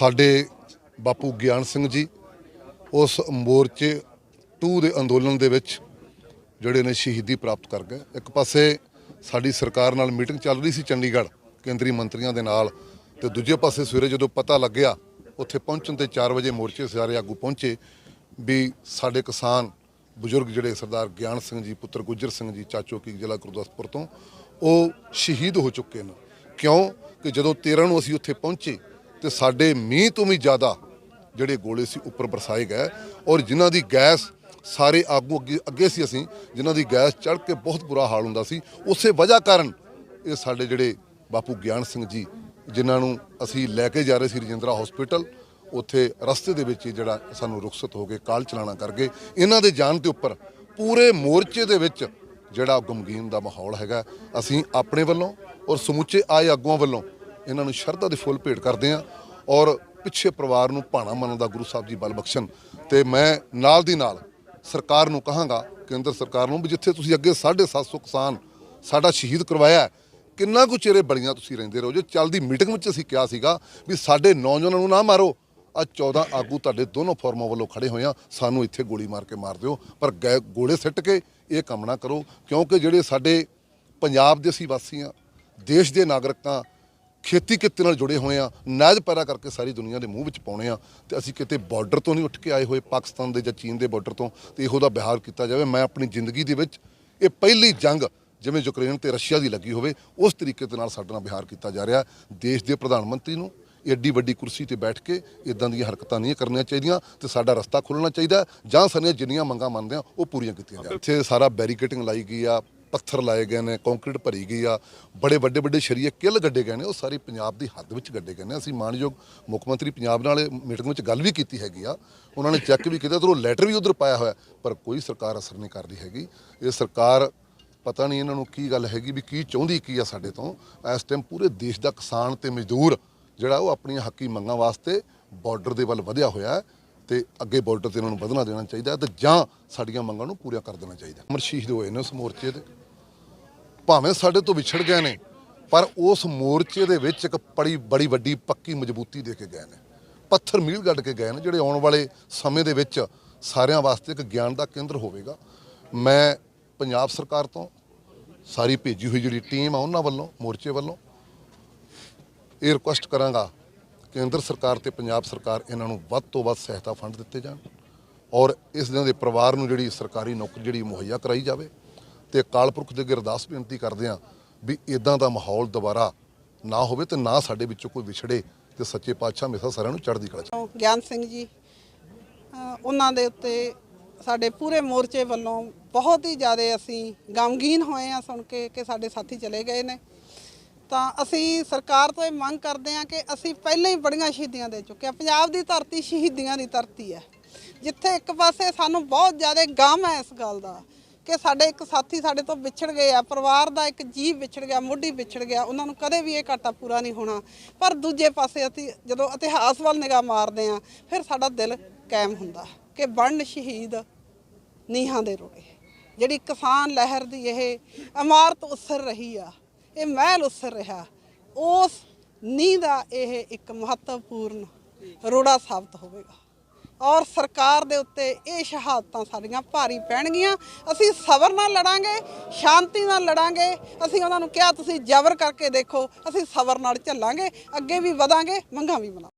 ਸਾਡੇ ਬਾਪੂ ਗਿਆਨ ਸਿੰਘ ਜੀ ਉਸ ਮੋਰਚੇ 2 ਦੇ ਅੰਦੋਲਨ ਦੇ ਵਿੱਚ ਜਿਹੜੇ ਨੇ ਸ਼ਹੀਦੀ ਪ੍ਰਾਪਤ ਕਰ ਗਏ। ਇੱਕ ਪਾਸੇ ਸਾਡੀ ਸਰਕਾਰ ਨਾਲ ਮੀਟਿੰਗ ਚੱਲ ਰਹੀ ਸੀ ਚੰਡੀਗੜ੍ਹ ਕੇਂਦਰੀ ਮੰਤਰੀਆਂ ਦੇ ਨਾਲ ਤੇ ਦੂਜੇ ਪਾਸੇ ਸਵੇਰੇ ਜਦੋਂ ਪਤਾ ਲੱਗਿਆ ਉੱਥੇ ਪਹੁੰਚਣ ਤੇ 4 ਵਜੇ ਮੋਰਚੇ ਸਾਰੇ ਆਗੂ ਪਹੁੰਚੇ ਵੀ ਸਾਡੇ ਕਿਸਾਨ ਬਜ਼ੁਰਗ ਜਿਹੜੇ ਸਰਦਾਰ ਗਿਆਨ ਸਿੰਘ ਜੀ, ਪੁੱਤਰ ਗੁੱਜਰ ਸਿੰਘ ਜੀ, ਚਾਚੋ ਕੀ ਜ਼ਿਲ੍ਹਾ ਗੁਰਦਾਸਪੁਰ ਤੋਂ, ਉਹ ਸ਼ਹੀਦ ਹੋ ਚੁੱਕੇ ਨੇ। ਕਿਉਂ? ਕਿ ਜਦੋਂ 13 ਨੂੰ ਅਸੀਂ ਉੱਥੇ ਪਹੁੰਚੇ ਤੇ ਸਾਡੇ ਮੀਂਹ ਤੋਂ ਵੀ ਜ਼ਿਆਦਾ ਜਿਹੜੇ ਗੋਲੇ ਸੀ ਉੱਪਰ ਬਰਸਾਏ ਗਏ ਔਰ ਜਿਨ੍ਹਾਂ ਦੀ ਗੈਸ ਸਾਰੇ ਆਗੂ ਅੱਗੇ ਅੱਗੇ ਸੀ ਅਸੀਂ, ਜਿਨ੍ਹਾਂ ਦੀ ਗੈਸ ਚੜ ਕੇ ਬਹੁਤ ਬੁਰਾ ਹਾਲ ਹੁੰਦਾ ਸੀ। ਉਸੇ ਵਜ੍ਹਾ ਕਾਰਨ ਇਹ ਸਾਡੇ ਜਿਹੜੇ ਬਾਪੂ ਗਿਆਨ ਸਿੰਘ ਜੀ, ਜਿਨ੍ਹਾਂ ਨੂੰ ਅਸੀਂ ਲੈ ਕੇ ਜਾ ਰਹੇ ਸੀ ਰਜਿੰਦਰਾ ਹਸਪੀਟਲ ਉੱਥੇ ਰਸਤੇ ਦੇ ਵਿੱਚ ਜਿਹੜਾ ਸਾਨੂੰ ਰੁਖਸਤ ਹੋ ਗਏ ਕਾਲ ਚਲਾਣਾ ਕਰ ਗਏ। ਇਹਨਾਂ ਦੇ ਜਾਣ ਦੇ ਉੱਪਰ ਪੂਰੇ ਮੋਰਚੇ ਦੇ ਵਿੱਚ ਜਿਹੜਾ ਗਮਗੀਨ ਦਾ ਮਾਹੌਲ ਹੈਗਾ। ਅਸੀਂ ਆਪਣੇ ਵੱਲੋਂ ਔਰ ਸਮੁੱਚੇ ਆਏ ਆਗੂਆਂ ਵੱਲੋਂ ਇਹਨਾਂ ਨੂੰ ਸ਼ਰਧਾ ਦੇ ਫੁੱਲ ਭੇਟ ਕਰਦੇ ਹਾਂ ਔਰ ਪਿੱਛੇ ਪਰਿਵਾਰ ਨੂੰ ਭਾਣਾ ਮੰਨਣ ਦਾ ਗੁਰੂ ਸਾਹਿਬ ਜੀ ਬਲ ਬਖਸ਼ਣ। ਤੇ ਮੈਂ ਨਾਲ ਦੀ ਨਾਲ ਸਰਕਾਰ ਨੂੰ ਕਹਾਂਗਾ, ਕੇਂਦਰ ਸਰਕਾਰ ਨੂੰ ਵੀ ਜਿੱਥੇ ਤੁਸੀਂ ਅੱਗੇ 750 ਕਿਸਾਨ ਸਾਡਾ ਸ਼ਹੀਦ ਕਰਵਾਇਆ ਕਿੰਨਾ ਕੁ ਚਿਹਰੇ ਬਲੀਆਂ ਤੁਸੀਂ ਰਹਿੰਦੇ ਰਹੋ। ਜੋ ਚੱਲਦੀ ਮੀਟਿੰਗ ਵਿੱਚ ਅਸੀਂ ਕਿਹਾ ਸੀਗਾ ਵੀ ਸਾਡੇ ਨੌਜਵਾਨਾਂ ਨੂੰ ਨਾ ਮਾਰੋ। ਆ 14 ਆਗੂ ਤੁਹਾਡੇ ਦੋਨੋਂ ਫੋਰਮਾਂ ਵੱਲੋਂ ਖੜੇ ਹੋਏ ਆ ਸਾਨੂੰ ਇੱਥੇ ਗੋਲੀ ਮਾਰ ਕੇ ਮਾਰ ਦਿਓ, ਪਰ ਗੈ- ਗੋਲੇ ਸਿੱਟ ਕੇ ਇਹ ਕੰਮ ਨਾ ਕਰੋ, ਕਿਉਂਕਿ ਜਿਹੜੇ ਸਾਡੇ ਪੰਜਾਬ ਦੇ ਅਸੀਂ ਵਾਸੀ ਆ ਦੇਸ਼ ਦੇ ਨਾਗਰਿਕਾਂ ਖੇਤੀ ਕਿੱਤੇ ਨਾਲ ਜੁੜੇ ਹੋਏ ਆ ਨਾਜ ਪੈਦਾ ਕਰਕੇ ਸਾਰੀ ਦੁਨੀਆ ਦੇ ਮੂੰਹ ਵਿੱਚ ਪਾਉਣੇ ਆ, ਤੇ ਅਸੀਂ ਕਿਤੇ ਬਾਰਡਰ ਤੋਂ ਨਹੀਂ ਉੱਠ ਕੇ ਆਏ ਹੋਏ, ਪਾਕਿਸਤਾਨ ਦੇ ਜਾਂ ਚੀਨ ਦੇ ਬਾਰਡਰ ਤੋਂ, ਤੇ ਇਹੋ ਦਾ ਵਿਹਾਰ ਕੀਤਾ ਜਾਵੇ। ਮੈਂ ਆਪਣੀ ਜ਼ਿੰਦਗੀ ਦੇ ਵਿੱਚ ਇਹ ਪਹਿਲੀ ਜੰਗ, ਜਿਵੇਂ ਯੂਕਰੇਨ ਤੇ ਰਸ਼ੀਆ ਦੀ ਲੱਗੀ ਹੋਵੇ, ਉਸ ਤਰੀਕੇ ਦੇ ਨਾਲ ਸਾਡੇ ਨਾਲ ਵਿਹਾਰ ਕੀਤਾ ਜਾ ਰਿਹਾ। ਦੇਸ਼ ਦੇ ਪ੍ਰਧਾਨ ਮੰਤਰੀ ਨੂੰ ਐਡੀ ਵੱਡੀ ਕੁਰਸੀ ਤੇ ਬੈਠ ਕੇ ਇਦਾਂ ਦੀਆਂ ਹਰਕਤਾਂ ਨਹੀਂ ਕਰਨੀਆਂ ਚਾਹੀਦੀਆਂ, ਤੇ ਸਾਡਾ ਰਸਤਾ ਖੁੱਲਣਾ ਚਾਹੀਦਾ ਜਾਂ ਸਾਡੀਆਂ ਜਿੰਨੀਆਂ ਮੰਗਾਂ ਮੰਨਦੇ ਆ, ਉਹ ਪੂਰੀਆਂ ਕੀਤੀਆਂ ਜਾਣ। ਇੱਥੇ ਸਾਰਾ ਬੈਰੀਕੇਟਿੰਗ ਲਾਈ ਗਈ ਆ ਪੱਥਰ ਲਾਏ ਗਏ ਨੇ ਕੰਕਰੀਟ ਭਰੀ ਗਈ ਆ, ਬੜੇ ਵੱਡੇ ਵੱਡੇ ਸ਼ਰੀਏ ਕਿੱਲ ਗੱਡੇ ਗਏ ਨੇ, ਉਹ ਸਾਰੀ ਪੰਜਾਬ ਦੀ ਹੱਦ ਵਿੱਚ ਗੱਡੇ ਗਏ ਨੇ। ਅਸੀਂ ਮਾਨਯੋਗ ਮੁੱਖ ਮੰਤਰੀ ਪੰਜਾਬ ਨਾਲ ਮੀਟਿੰਗ ਵਿੱਚ ਗੱਲ ਵੀ ਕੀਤੀ ਹੈਗੀ ਆ। ਉਹਨਾਂ ਨੇ ਚੈੱਕ ਵੀ ਕੀਤਾ ਤੇ ਉਹ ਲੈਟਰ ਵੀ ਉਧਰ ਪਾਇਆ ਹੋਇਆ, ਪਰ ਕੋਈ ਸਰਕਾਰ ਅਸਰ ਨਹੀਂ ਕਰ ਰਹੀ ਹੈਗੀ। ਇਹ ਸਰਕਾਰ, ਪਤਾ ਨਹੀਂ ਇਹਨਾਂ ਨੂੰ ਕੀ ਗੱਲ ਹੈਗੀ ਵੀ ਕੀ ਚਾਹੁੰਦੀ, ਕੀ ਆ ਸਾਡੇ ਤੋਂ। ਇਸ ਟਾਈਮ ਪੂਰੇ ਦੇਸ਼ ਦਾ ਕਿਸਾਨ ਤੇ ਮਜ਼ਦੂਰ, ਜਿਹੜਾ ਉਹ ਆਪਣੀਆਂ ਹੱਕੀ ਮੰਗਾਂ ਵਾਸਤੇ ਬਾਰਡਰ ਦੇ ਵੱਲ ਵਧਿਆ ਹੋਇਆ ਹੈ ਤੇ ਅੱਗੇ ਬਾਰਡਰ ਤੇ ਇਹਨਾਂ ਨੂੰ ਵਧਣਾ ਦੇਣਾ ਚਾਹੀਦਾ ਹੈ ਤੇ ਜਾਂ ਸਾਡੀਆਂ ਮੰਗਾਂ ਨੂੰ ਪੂਰੀਆਂ ਕਰ ਦੇਣਾ ਚਾਹੀਦਾ ਅਮਰ ਸ਼ਹੀਦ ਹੋਏ ਨੇ ਉਸ ਮੋਰਚੇ ਤੇ ਭਾਵੇਂ ਸਾਡੇ ਤੋਂ ਵਿਛੜ ਗਏ ਨੇ, ਪਰ ਉਸ ਮੋਰਚੇ ਦੇ ਵਿੱਚ ਇੱਕ ਬੜੀ ਬੜੀ ਵੱਡੀ ਪੱਕੀ ਮਜ਼ਬੂਤੀ ਦੇ ਕੇ ਗਏ ਨੇ। ਪੱਥਰ ਮੀਲ ਗੱਡ ਕੇ ਗਏ ਨੇ, ਜਿਹੜੇ ਆਉਣ ਵਾਲੇ ਸਮੇਂ ਦੇ ਵਿੱਚ ਸਾਰਿਆਂ ਵਾਸਤੇ ਇੱਕ ਗਿਆਨ ਦਾ ਕੇਂਦਰ ਹੋਵੇਗਾ। ਮੈਂ ਪੰਜਾਬ ਸਰਕਾਰ ਤੋਂ ਸਾਰੀ ਭੇਜੀ ਹੋਈ ਜਿਹੜੀ ਟੀਮ ਆ, ਉਹਨਾਂ ਵੱਲੋਂ, ਮੋਰਚੇ ਵੱਲੋਂ ਇਹ ਰਿਕੁਐਸਟ ਕਰਾਂਗਾ, ਕੇਂਦਰ ਸਰਕਾਰ ਤੇ ਪੰਜਾਬ ਸਰਕਾਰ ਇਹਨਾਂ ਨੂੰ ਵੱਧ ਤੋਂ ਵੱਧ ਸਹਾਇਤਾ ਫੰਡ ਦਿੱਤੇ ਜਾਣ ਔਰ ਇਸ ਦਿਨ ਦੇ ਪਰਿਵਾਰ ਨੂੰ ਜਿਹੜੀ ਸਰਕਾਰੀ ਨੌਕਰੀ ਜਿਹੜੀ ਮੁਹੱਈਆ ਕਰਾਈ ਜਾਵੇ। ਤੇ ਅਕਾਲ ਪੁਰਖ ਦੇ ਅੱਗੇ ਅਰਦਾਸ ਬੇਨਤੀ ਕਰਦੇ ਹਾਂ ਵੀ ਇਦਾਂ ਦਾ ਮਾਹੌਲ ਦੁਬਾਰਾ ਨਾ ਹੋਵੇ ਤੇ ਨਾ ਸਾਡੇ ਵਿੱਚੋਂ ਕੋਈ ਵਿਛੜੇ ਤੇ ਸੱਚੇ ਪਾਤਸ਼ਾਹ ਹਮੇਸ਼ਾ ਸਾਰਿਆਂ ਨੂੰ ਚੜ੍ਹਦੀ ਕਲਾ 'ਚ ਗਿਆਨ ਸਿੰਘ ਜੀ ਉਹਨਾਂ ਦੇ ਉੱਤੇ ਸਾਡੇ ਪੂਰੇ ਮੋਰਚੇ ਵੱਲੋਂ ਬਹੁਤ ਹੀ ਜ਼ਿਆਦਾ ਅਸੀਂ ਗਮਗੀਨ ਹੋਏ ਆ ਸੁਣ ਕੇ ਕਿ ਸਾਡੇ ਸਾਥੀ ਚਲੇ ਗਏ ਨੇ। ਤਾਂ ਅਸੀਂ ਸਰਕਾਰ ਤੋਂ ਇਹ ਮੰਗ ਕਰਦੇ ਹਾਂ ਕਿ ਅਸੀਂ ਪਹਿਲਾਂ ਹੀ ਬੜੀਆਂ ਸ਼ਹੀਦੀਆਂ ਦੇ ਚੁੱਕੇ ਹਾਂ। ਪੰਜਾਬ ਦੀ ਧਰਤੀ ਸ਼ਹੀਦੀਆਂ ਦੀ ਧਰਤੀ ਹੈ। ਜਿੱਥੇ ਇੱਕ ਪਾਸੇ ਸਾਨੂੰ ਬਹੁਤ ਜ਼ਿਆਦਾ ਗਮ ਹੈ ਇਸ ਗੱਲ ਦਾ ਕਿ ਸਾਡੇ ਇੱਕ ਸਾਥੀ ਸਾਡੇ ਤੋਂ ਵਿਛੜ ਗਏ ਆ, ਪਰਿਵਾਰ ਦਾ ਇੱਕ ਜੀਵ ਵਿਛੜ ਗਿਆ, ਮੋਢੀ ਵਿਛੜ ਗਿਆ, ਉਹਨਾਂ ਨੂੰ ਕਦੇ ਵੀ ਇਹ ਘਾਟਾ ਪੂਰਾ ਨਹੀਂ ਹੋਣਾ। ਪਰ ਦੂਜੇ ਪਾਸੇ ਅਸੀਂ ਜਦੋਂ ਇਤਿਹਾਸ ਵੱਲ ਨਿਗਾਹ ਮਾਰਦੇ ਆ ਫਿਰ ਸਾਡਾ ਦਿਲ ਕਾਇਮ ਹੁੰਦਾ ਕਿ ਬਣ ਸ਼ਹੀਦ ਨੀਹਾਂ ਦੇ ਰੋੜੇ। ਜਿਹੜੀ ਕਿਸਾਨ ਲਹਿਰ ਦੀ ਇਹ ਇਮਾਰਤ ਉਸਰ ਰਹੀ ਆ, ਇਹ ਮਹਿਲ ਉਸਰ ਰਿਹਾ, ਉਸ ਨੀਂਹ ਦਾ ਇਹ ਇੱਕ ਮਹੱਤਵਪੂਰਨ ਰੋੜਾ ਸਾਬਤ ਹੋਵੇਗਾ। ਔਰ ਸਰਕਾਰ ਦੇ ਉੱਤੇ ਇਹ ਸ਼ਹਾਦਤਾਂ ਸਾਡੀਆਂ ਭਾਰੀ ਪੈਣਗੀਆਂ। ਅਸੀਂ ਸਬਰ ਨਾਲ ਲੜਾਂਗੇ, ਸ਼ਾਂਤੀ ਨਾਲ ਲੜਾਂਗੇ। ਅਸੀਂ ਉਹਨਾਂ ਨੂੰ ਕਿਹਾ, ਤੁਸੀਂ ਜ਼ਬਰ ਕਰਕੇ ਦੇਖੋ, ਅਸੀਂ ਸਬਰ ਨਾਲ ਝੱਲਾਂਗੇ ਅੱਗੇ ਵੀ ਵਧਾਂਗੇ, ਮੰਗਾਂ ਵੀ ਮਨਾ